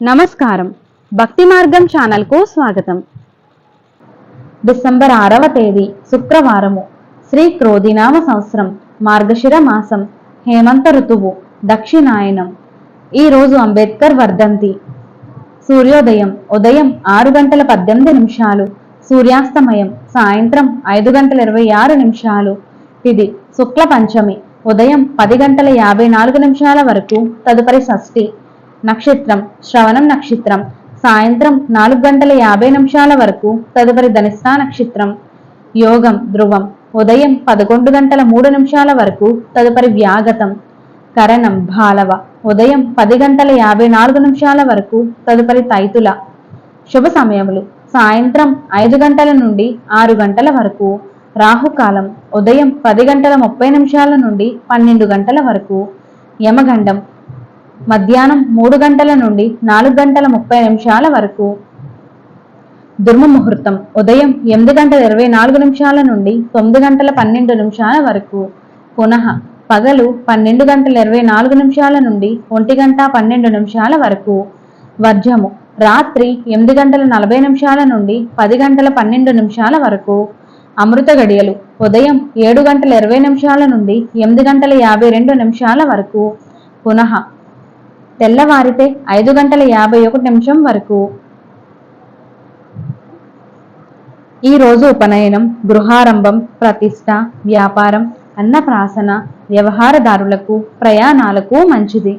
నమస్కారం. భక్తి మార్గం ఛానల్కు స్వాగతం. డిసెంబర్ ఆరవ తేదీ శుక్రవారము. శ్రీ క్రోధినామ సంవత్సరం మార్గశిర మాసం హేమంత ఋతువు దక్షిణాయనం. ఈ రోజు అంబేద్కర్ వర్ధంతి. సూర్యోదయం ఉదయం ఆరు గంటల పద్దెనిమిది నిమిషాలు. సూర్యాస్తమయం సాయంత్రం ఐదు గంటల ఇరవై ఆరు నిమిషాలు. ఇది శుక్ల పంచమి ఉదయం పది గంటల యాభై నాలుగు నిమిషాల వరకు తదుపరి షష్ఠి. నక్షత్రం శ్రవణం నక్షత్రం సాయంత్రం నాలుగు గంటల యాభై నిమిషాల వరకు తదుపరి ధనిష్టా నక్షత్రం. యోగం ధ్రువం ఉదయం పదకొండు గంటల మూడు నిమిషాల వరకు తదుపరి వ్యాగతం. కరణం భాలవ ఉదయం పది గంటల యాభై నాలుగు నిమిషాల వరకు తదుపరి తైతుల. శుభ సమయములు సాయంత్రం ఐదు గంటల నుండి ఆరు గంటల వరకు. రాహుకాలం ఉదయం పది గంటల ముప్పై నిమిషాల నుండి పన్నెండు గంటల వరకు. యమగండం మధ్యాహ్నం మూడు గంటల నుండి నాలుగు గంటల ముప్పై నిమిషాల వరకు. దుర్మ ముహూర్తం ఉదయం ఎనిమిది గంటల ఇరవై నాలుగు నిమిషాల నుండి తొమ్మిది గంటల పన్నెండు నిమిషాల వరకు. పునః పగలు పన్నెండు గంటల ఇరవై నాలుగు నిమిషాల నుండి ఒంటి గంట పన్నెండు నిమిషాల వరకు. వర్జము. రాత్రి ఎనిమిది గంటల నలభై నిమిషాల నుండి పది గంటల పన్నెండు నిమిషాల వరకు. అమృత గడియలు. ఉదయం ఏడు గంటల ఇరవై నిమిషాల నుండి ఎనిమిది గంటల యాభై రెండు నిమిషాల వరకు. పునః తెల్లవారితే ఐదు గంటల యాభై ఒకటి నిమిషం వరకు. ఈ రోజు ఉపనయనం గృహారంభం ప్రతిష్ట వ్యాపారం అన్నప్రాసన వ్యవహారదారులకు ప్రయాణాలకు మంచిది.